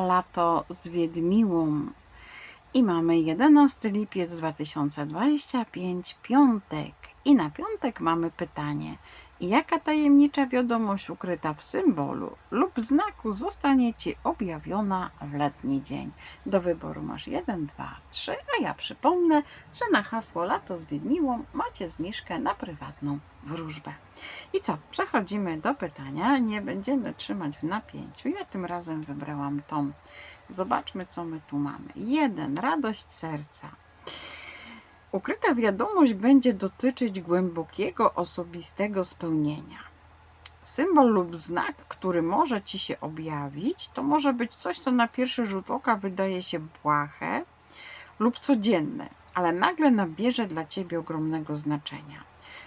lato z Wiedmiłą. I mamy 11 lipiec 2025, piątek. I na piątek mamy pytanie. Jaka tajemnicza wiadomość ukryta w symbolu lub znaku zostanie Ci objawiona w letni dzień? Do wyboru masz 1, 2, 3, a ja przypomnę, że na hasło Lato z Wiedmiłą macie zniżkę na prywatną wróżbę. I co? Przechodzimy do pytania. Nie będziemy trzymać w napięciu. Ja tym razem wybrałam tą. Zobaczmy, co my tu mamy. Jeden, radość serca. Ukryta wiadomość będzie dotyczyć głębokiego osobistego spełnienia. Symbol lub znak, który może ci się objawić, to może być coś, co na pierwszy rzut oka wydaje się błahe lub codzienne, ale nagle nabierze dla ciebie ogromnego znaczenia.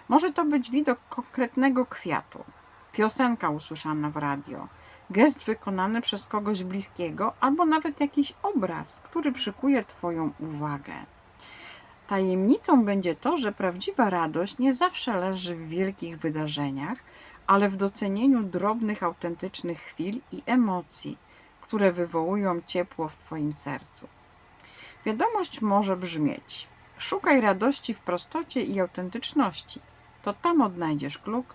Może to być widok konkretnego kwiatu, piosenka usłyszana w radio, gest wykonany przez kogoś bliskiego, albo nawet jakiś obraz, który przykuje Twoją uwagę. Tajemnicą będzie to, że prawdziwa radość nie zawsze leży w wielkich wydarzeniach, ale w docenieniu drobnych, autentycznych chwil i emocji, które wywołują ciepło w Twoim sercu. Wiadomość może brzmieć: Szukaj radości w prostocie i autentyczności. To tam odnajdziesz klucz,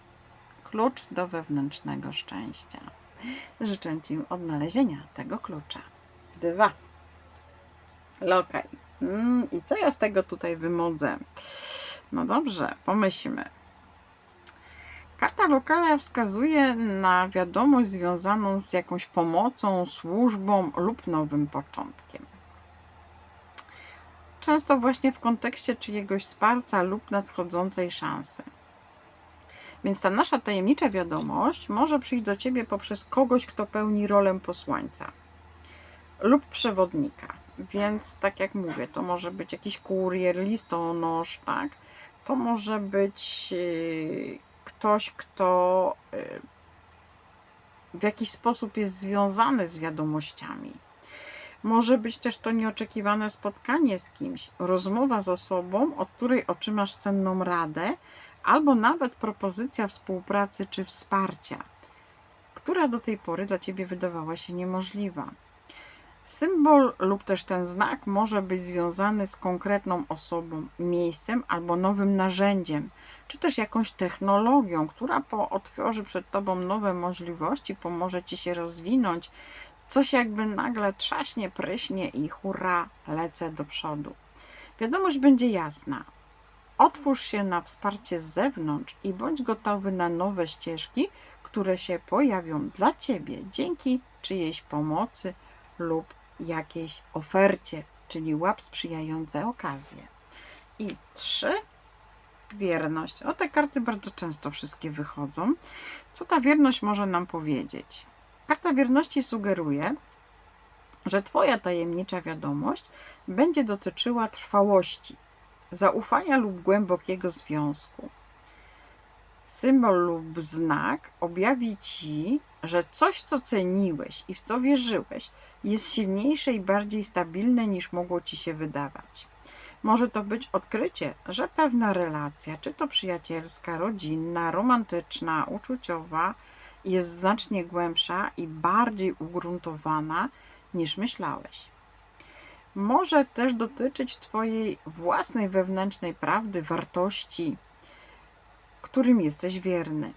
klucz do wewnętrznego szczęścia. Życzę Ci odnalezienia tego klucza. Dwa. Lokaj. Mm, I co ja z tego tutaj wymodzę? No dobrze, pomyślmy. Karta lokala wskazuje na wiadomość związaną z jakąś pomocą, służbą lub nowym początkiem. Często właśnie w kontekście czyjegoś wsparcia lub nadchodzącej szansy. Więc ta nasza tajemnicza wiadomość może przyjść do ciebie poprzez kogoś, kto pełni rolę posłańca lub przewodnika. Więc tak jak mówię, to może być jakiś kurier, listonosz, tak? To może być yy, ktoś, kto yy, w jakiś sposób jest związany z wiadomościami. Może być też to nieoczekiwane spotkanie z kimś, rozmowa z osobą, od której otrzymasz cenną radę, albo nawet propozycja współpracy czy wsparcia, która do tej pory dla ciebie wydawała się niemożliwa. Symbol lub też ten znak może być związany z konkretną osobą, miejscem albo nowym narzędziem, czy też jakąś technologią, która otworzy przed tobą nowe możliwości, pomoże ci się rozwinąć. Coś jakby nagle trzaśnie, pryśnie i hurra, lecę do przodu. Wiadomość będzie jasna. Otwórz się na wsparcie z zewnątrz i bądź gotowy na nowe ścieżki, które się pojawią dla ciebie dzięki czyjejś pomocy lub jakiejś ofercie, czyli łap sprzyjające okazje. I trzy, wierność. O te karty bardzo często wszystkie wychodzą. Co ta wierność może nam powiedzieć? Karta wierności sugeruje, że Twoja tajemnicza wiadomość będzie dotyczyła trwałości, zaufania lub głębokiego związku. Symbol lub znak objawi Ci, że coś, co ceniłeś i w co wierzyłeś, jest silniejsze i bardziej stabilne niż mogło ci się wydawać. Może to być odkrycie, że pewna relacja, czy to przyjacielska, rodzinna, romantyczna, uczuciowa, jest znacznie głębsza i bardziej ugruntowana niż myślałeś. Może też dotyczyć Twojej własnej wewnętrznej prawdy, wartości, którym jesteś wierny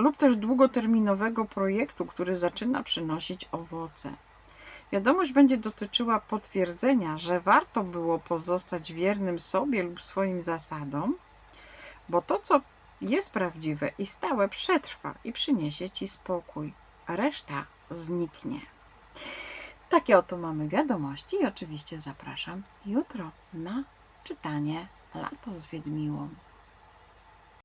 lub też długoterminowego projektu, który zaczyna przynosić owoce. Wiadomość będzie dotyczyła potwierdzenia, że warto było pozostać wiernym sobie lub swoim zasadom, bo to, co jest prawdziwe i stałe, przetrwa i przyniesie ci spokój, reszta zniknie. Takie oto mamy wiadomości i oczywiście zapraszam jutro na czytanie Lato z Wiedmiłą.